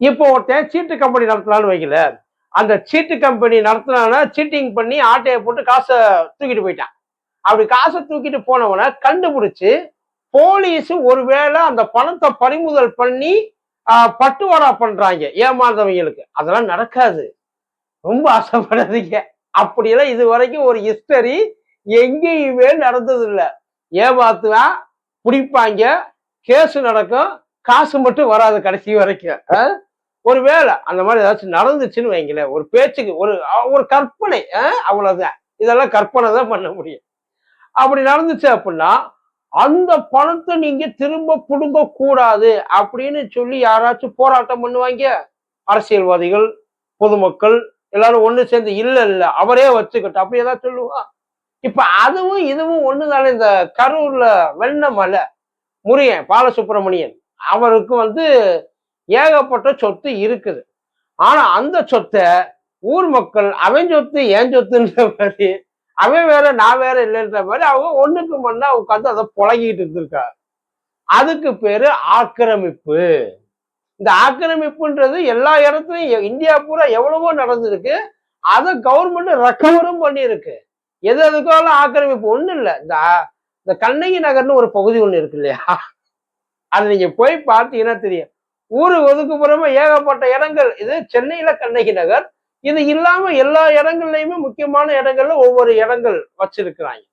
இப்போ ஒருத்தன் சீட்டு கம்பெனி நடத்தினான்னு வைக்கல அந்த சீட்டு கம்பெனி நடத்தினானா சீட்டிங் பண்ணி ஆட்டையை போட்டு காசை தூக்கிட்டு போயிட்டான். அப்படி காசை தூக்கிட்டு போனவனை கண்டுபிடிச்சு போலீஸ் ஒருவேளை அந்த பணத்தை பறிமுதல் பண்ணி பட்டுவாடா பண்றாங்க. ஏமாந்தவங்களுக்கு. அதெல்லாம் நடக்காது. ரொம்ப ஆசைப்படாதீங்க. அப்படியெல்லாம் இது வரைக்கும் ஒரு ஹிஸ்டரி எங்கேயுமே நடந்தது இல்லை ஏமாத்துவான் பிடிப்பாங்க. கேஸ் நடக்கும். காசு மட்டும் வராது கடைசி வரைக்கும். ஆஹ்? ஒருவேளை அந்த மாதிரி ஏதாச்சும் நடந்துச்சுன்னு வைங்களேன் ஒரு பேச்சுக்கு ஒரு ஒரு கற்பனை ஆஹ், அவ்வளவுதான். இதெல்லாம் கற்பனை தான் பண்ண முடியும். அப்படி நடந்துச்சு அப்படின்னா அந்த பணத்தை நீங்க திரும்ப புடுங்க கூடாது அப்படின்னு சொல்லி யாராச்சும் போராட்டம் பண்ணுவாங்க? அரசியல்வாதிகள் பொதுமக்கள் எல்லாரும் ஒண்ணு சேர்ந்து இல்ல இல்ல அவரே வச்சுக்கிட்டு அப்படி ஏதாவது சொல்லுவா? இப்ப அதுவும் இதுவும் ஒண்ணுதானே இந்த கரூர்ல வெண்ணமலை முருகன் பாலசுப்ரமணியன் அவருக்கு வந்து ஏகப்பட்ட சொத்து இருக்குது. ஆனா அந்த சொத்தை ஊர் மக்கள் அவன் சொத்து ஏன் சொத்துன்ற மாதிரி அவன் வேற நான் வேற இல்லைன்ற மாதிரி அவங்க ஒண்ணுக்கு மண்ணா உட்காந்து அதை புழகிட்டு இருந்திருக்காரு அதுக்கு பேரு ஆக்கிரமிப்பு. இந்த ஆக்கிரமிப்புன்றது எல்லா இடத்துலயும் இந்தியா பூரா எவ்வளவோ நடந்திருக்கு. அதை கவர்மெண்ட் ரெக்கவரும் பண்ணியிருக்கு. எது எதுக்காலும் ஆக்கிரமிப்பு? ஒண்ணும் இல்லை. இந்த இந்த கண்ணகி நகர்னு ஒரு பகுதி ஒண்ணு இருக்கு இல்லையா? அது நீங்க போய் பார்த்தீங்கன்னா தெரியும். ஊரு ஒதுக்குப்புறமா ஏகப்பட்ட இடங்கள். இது சென்னையில கண்ணகி நகர். இது இல்லாம எல்லா இடங்கள்லயுமே முக்கியமான இடங்கள்ல ஒவ்வொரு இடங்கள் வச்சிருக்கிறாங்க.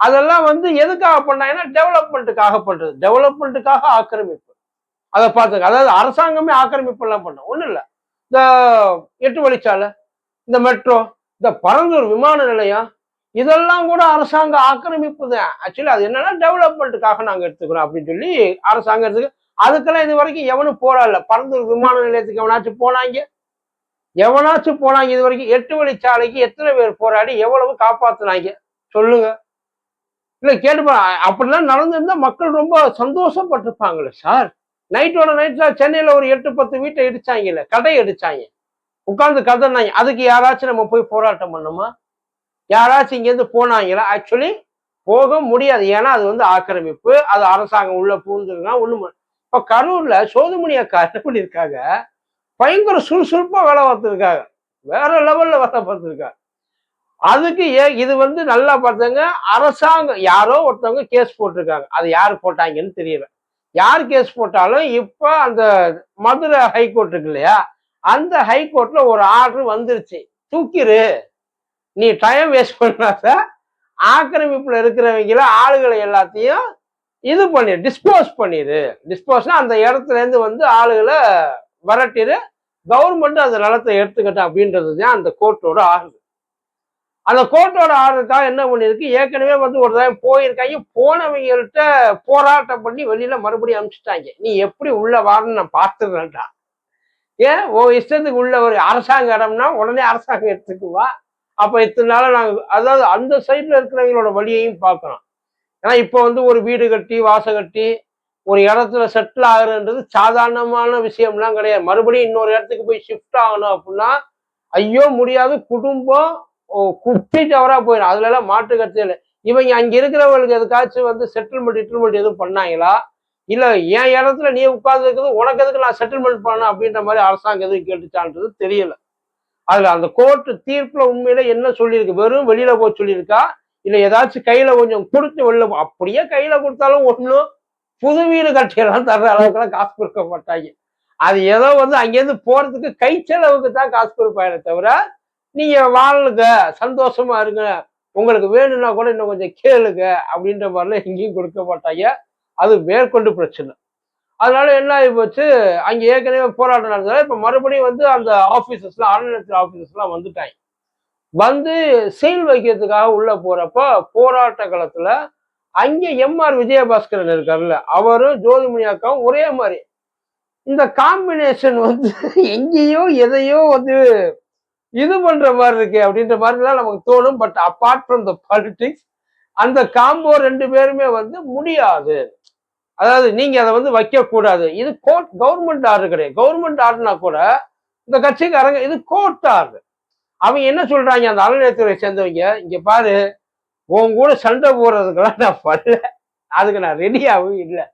அதெல்லாம் வந்து எதுக்காக பண்ணாங்கன்னா டெவலப்மெண்ட்டுக்காக பண்றது. டெவலப்மெண்ட்டுக்காக ஆக்கிரமிப்பு. அதை பார்த்துங்க அதாவது அரசாங்கமே ஆக்கிரமிப்பு எல்லாம் பண்ணும் ஒண்ணும் இல்ல. இந்த எட்டு வழிச்சாலை இந்த மெட்ரோ இந்த பரந்தூர் விமான நிலையம் இதெல்லாம் கூட அரசாங்க ஆக்கிரமிப்பு தான். ஆக்சுவலி அது என்னன்னா டெவலப்மெண்ட்டுக்காக நாங்க எடுத்துக்கிறோம் அப்படின்னு சொல்லி அரசாங்கம் எடுத்துக்க அதுக்கெல்லாம் இது வரைக்கும் எவனும் போராடல பரந்தூர் விமான நிலையத்துக்கு எவனாச்சும் போனாங்க? எவனாச்சும் போனாங்க இது வரைக்கும்? எட்டு வழிச்சாலைக்கு எத்தனை பேர் போராடி எவ்வளவு காப்பாத்துனாங்க? சொல்லுங்க. இல்ல கேட்டு அப்படிலாம் நடந்திருந்தா மக்கள் ரொம்ப சந்தோஷப்பட்டிருப்பாங்களே சார். நைட்டோட நைட்ல சென்னையில ஒரு எட்டு பத்து வீட்டை இடிச்சாங்கல்ல கடை இடிச்சாங்க. உட்கார்ந்து கதனாங்க. அதுக்கு யாராச்சும் நம்ம போய் போராட்டம் பண்ணோமா? யாராச்சும் இங்கேருந்து போனாங்களா? ஆக்சுவலி போக முடியாது. ஏன்னா அது வந்து ஆக்கிரமிப்பு. அது அரசாங்கம் உள்ள பூந்துருக்கா ஒண்ணு இப்போ கரூர்ல சோதுமணி அக்கா என்ன பண்ணியிருக்காங்க பயங்கர சுறுசுறுப்பா வேலை பார்த்துருக்காங்க. வேற லெவல்ல வேலை பார்த்துருக்காங்க. அதுக்கு ஏ இது வந்து நல்லா பார்த்தாங்க அரசாங்கம் யாரோ ஒருத்தவங்க கேஸ் போட்டிருக்காங்க. அது யார் போட்டாங்கன்னு தெரியல. யார் கேஸ் போட்டாலும் இப்போ அந்த மதுரை ஹைகோர்ட் இருக்கு இல்லையா அந்த ஹைகோர்ட்ல ஒரு ஆர்டர் வந்துருச்சு. தூக்கிரு. நீ டைம் வேஸ்ட் பண்ணாத. ஆக்கிரமிப்புல இருக்கிறவங்கள ஆளுகளை எல்லாத்தையும் இது பண்ணிடு டிஸ்போஸ் பண்ணிடு டிஸ்போஸ்னா அந்த இடத்துல இருந்து வந்து ஆளுகளை விரட்டிடு கவர்மெண்ட் அந்த நிலத்தை எடுத்துக்கிட்டேன் அப்படின்றது தான் அந்த கோர்ட்டோட ஆர்டர் அந்த கோர்ட்டோட ஆர்டருக்காக என்ன பண்ணியிருக்கு? ஏற்கனவே வந்து ஒரு தடவை போயிருக்காங்க. போனவங்கள்ட்ட போராட்டம் பண்ணி வெளியில மறுபடியும் அனுப்பிச்சிட்டாங்க. நீ எப்படி உள்ள வாரன்னு நான் பார்த்துடுறேன்டா. ஏன்? ஓ இஷ்டத்துக்கு உள்ள ஒரு அரசாங்க இடம்னா உடனே அரசாங்கம் எடுத்துக்குவா. அப்ப இத்தனை நாளாக நாங்கள் அதாவது அந்த சைட்ல இருக்கிறவங்களோட வழியையும் பார்க்கணும். ஏன்னா இப்போ வந்து ஒரு வீடு கட்டி வாச கட்டி ஒரு இடத்துல செட்டில் ஆகுறன்றது சாதாரணமான விஷயம்லாம் கிடையாது. மறுபடியும் இன்னொரு இடத்துக்கு போய் ஷிஃப்ட் ஆகணும் அப்படின்னா ஐயோ முடியாது குடும்பம் ஓ, குட்டி டவரா போயிடும். அதுல எல்லாம் மாற்று கருத்து இல்லை. இவங்க அங்கே இருக்கிறவங்களுக்கு எதுக்காச்சும் வந்து செட்டில்மெண்ட் இட்டில்மெண்ட் எதுவும் பண்ணாங்களா? இல்லை என் இடத்துல நீ உட்கார்ந்துருக்குது உனக்கு எதுக்கு நான் செட்டில்மெண்ட் பண்ணணும் அப்படின்ற மாதிரி அரசாங்கம் எதுவும் கேட்டுச்சான்றது தெரியல. அதில் அந்த கோர்ட்டு தீர்ப்பில் உண்மையில என்ன சொல்லியிருக்கு? வெறும் வெளியில போய் சொல்லியிருக்கா? இல்லை ஏதாச்சும் கையில கொஞ்சம் கொடுத்து வெளில அப்படியே கையில கொடுத்தாலும் ஒன்றும் புது வீடு கட்டியெல்லாம் தர்ற அளவுக்குலாம் காசு கொடுக்க மாட்டாங்க. அது ஏதோ வந்து அங்கேருந்து போறதுக்கு கை செலவுக்கு தான் காசு கொடுப்பாங்க தவிர நீங்க வாழலுங்க சந்தோஷமா இருங்க. உங்களுக்கு வேணும்னா கூட இன்னும் கொஞ்சம் கேளுங்க அப்படின்ற மாதிரிலாம் எங்கேயும் கொடுக்க மாட்டாங்க. அது மேற்கொண்டு பிரச்சனை. அதனால என்ன ஆகி போச்சு? அங்கே ஏற்கனவே போராட்டம் நடந்ததால இப்போ மறுபடியும் வந்து அந்த ஆஃபீஸஸ்லாம் ஆளுநர் ஆஃபீஸஸ்லாம் வந்துட்டாங்க. வந்து சீல் வைக்கிறதுக்காக உள்ள போறப்ப போராட்ட காலத்தில் அங்கே எம்ஆர் விஜயபாஸ்கரன் இருக்காருல்ல அவரும் ஜோதிமணி அக்காவும் ஒரே மாதிரி. இந்த காம்பினேஷன் வந்து எங்கேயோ எதையோ வந்து இது பண்ற மாதிரி இருக்கு அப்படின்ற மாதிரிலாம் நமக்கு தோணும். But apart from the politics அந்த காம்போ ரெண்டு பேருமே வந்து முடியாது. அதாவது நீங்க அதை வந்து வைக்க கூடாது இது கோர்ட் கவர்மெண்ட் ஆர்டர் கிடையாது. கவர்மெண்ட் ஆர்டர்னா கூட இந்த கட்சிக்காரங்க இது கோர்ட் ஆர்டர் அவங்க என்ன சொல்றாங்க? அந்த அறநிலையத்துறை சேர்ந்தவங்க இங்க பாரு உன் கூட சண்டை போடுறதுக்கெல்லாம் நான் வரல. அதுக்கு நான் ரெடியாகவும் இல்லை.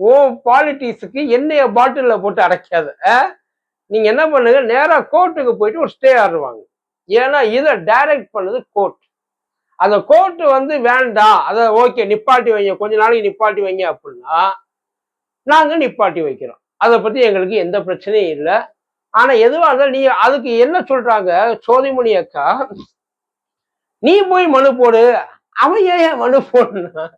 ஓ பாலிட்டிக்ஸுக்கு என்னைய பாட்டிலில் போட்டு அடைக்காத. நீங்கள் என்ன பண்ணுங்க? நேராக கோர்ட்டுக்கு போயிட்டு ஒரு ஸ்டே ஆடுவாங்க ஏன்னா இதை டைரக்ட் பண்ணது கோர்ட் அந்த கோர்ட் வந்து வேண்டாம். அதை ஓகே நிப்பாட்டி வைங்க. கொஞ்ச நாளைக்கு நிப்பாட்டி வைங்க அப்படின்னா நாங்கள் நிப்பாட்டி வைக்கிறோம். அதை பற்றி எங்களுக்கு எந்த பிரச்சனையும் இல்லை. ஆனா எதுவா இருந்தாலும் நீ அதுக்கு என்ன சொல்றாங்க? சோதிமணி அக்கா நீ போய் மனு போடு. அவன் ஏன் மனு போடணும்?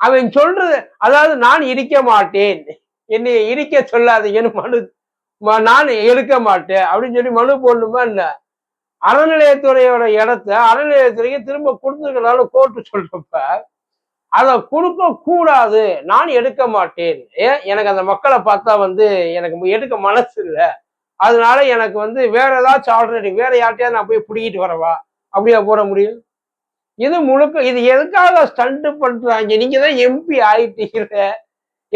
அவன் சொல்றது அதாவது நான் இடிக்க மாட்டேன். என்னை இடிக்க சொல்லாதீங்கன்னு மனு நான் எடுக்க மாட்டேன். அப்படின்னு சொல்லி மனு போடணுமா என்ன? அறநிலையத்துறையோட இடத்த அறநிலையத்துறைக்கு திரும்ப கொடுத்துருக்கனால கோர்ட்டு சொல்றப்ப அதை கொடுக்க கூடாது. நான் எடுக்க மாட்டேன். ஏன்? எனக்கு அந்த மக்களை பார்த்தா வந்து எனக்கு எடுக்க மனசு இல்லை. அதனால எனக்கு வந்து வேற ஏதாச்சும் ஆல்டர்னேட்டிவ் வேற யார்ட்டையாவது நான் போய் பிடிக்கிட்டு வரவா? அப்படியா போட முடியும்? இது முழுக்க இது எதுக்காக ஸ்டண்ட் பண்றாங்க? நீங்க தான் எம்பி ஆயிட்டீங்க.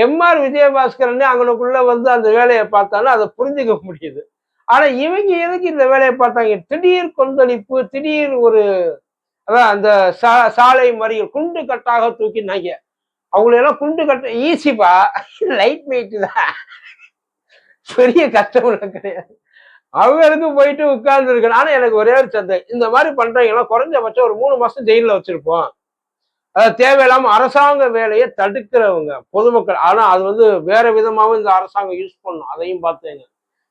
எம்ஆர் விஜயபாஸ்கரன் அவங்களுக்குள்ள வந்து அந்த வேலையை பார்த்தாலும் அதை புரிஞ்சுக்க முடியுது. ஆனா இவங்க எதுக்கு இந்த வேலையை பார்த்தாங்க? திடீர் கொந்தளிப்பு திடீர் ஒரு அதான் அந்த சா சாலை மறியல் குண்டு கட்டாக தூக்கினாங்க. அவங்களெல்லாம் குண்டு கட்ட ஈஸிப்பா லைட் வெயிட் தான். பெரிய கஷ்டம் கிடையாது. அவங்களுக்கு போயிட்டு உட்கார்ந்து இருக்கணும் ஆனா எனக்கு ஒரே ஒரு சந்தை இந்த மாதிரி பண்றவங்கலாம் குறைஞ்சபட்சம் ஒரு மூணு மாசம் ஜெயில வச்சிருப்போம். அதாவது தேவையில்லாம அரசாங்க வேலையை தடுக்கிறவங்க பொதுமக்கள். ஆனா அது வந்து வேற விதமாகவும் இந்த அரசாங்கம் யூஸ் பண்ணும். அதையும் பார்த்தேங்க.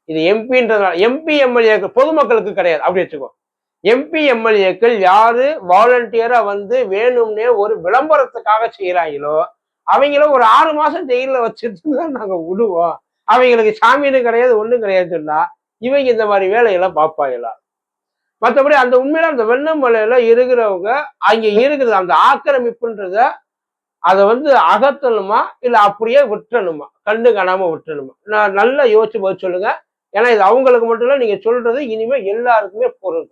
இது எம்பின்றதுனால எம்பி எம்எல்ஏக்கள் பொதுமக்களுக்கு கிடையாது. அப்படி வச்சுக்கோ. எம்பி எம்எல்ஏக்கள் யாரு வாலண்டியரா வந்து வேணும்னே ஒரு விளம்பரத்துக்காக செய்யறாங்களோ அவங்கள ஒரு ஆறு மாசம் ஜெயில வச்சுட்டு தான் நாங்க விடுவோம் அவங்களுக்கு சாமின்னு கிடையாது ஒன்றும் கிடையாது சொன்னா இவங்க இந்த மாதிரி வேலையெல்லாம் பார்ப்பாங்களா? மற்றபடி அந்த உண்மையில அந்த வெண்ணமலையில இருக்கிறவங்க அங்க இருக்கிறது அந்த ஆக்கிரமிப்புன்றத அதை வந்து அகற்றணுமா இல்லை அப்படியே விட்டுறணுமா கண்டு காணாம விட்டுறணுமா நான் நல்லா யோசிச்சு பதில் சொல்லுங்க. ஏன்னா இது அவங்களுக்கு மட்டும் இல்லை நீங்க சொல்றது இனிமே எல்லாருக்குமே பொருள்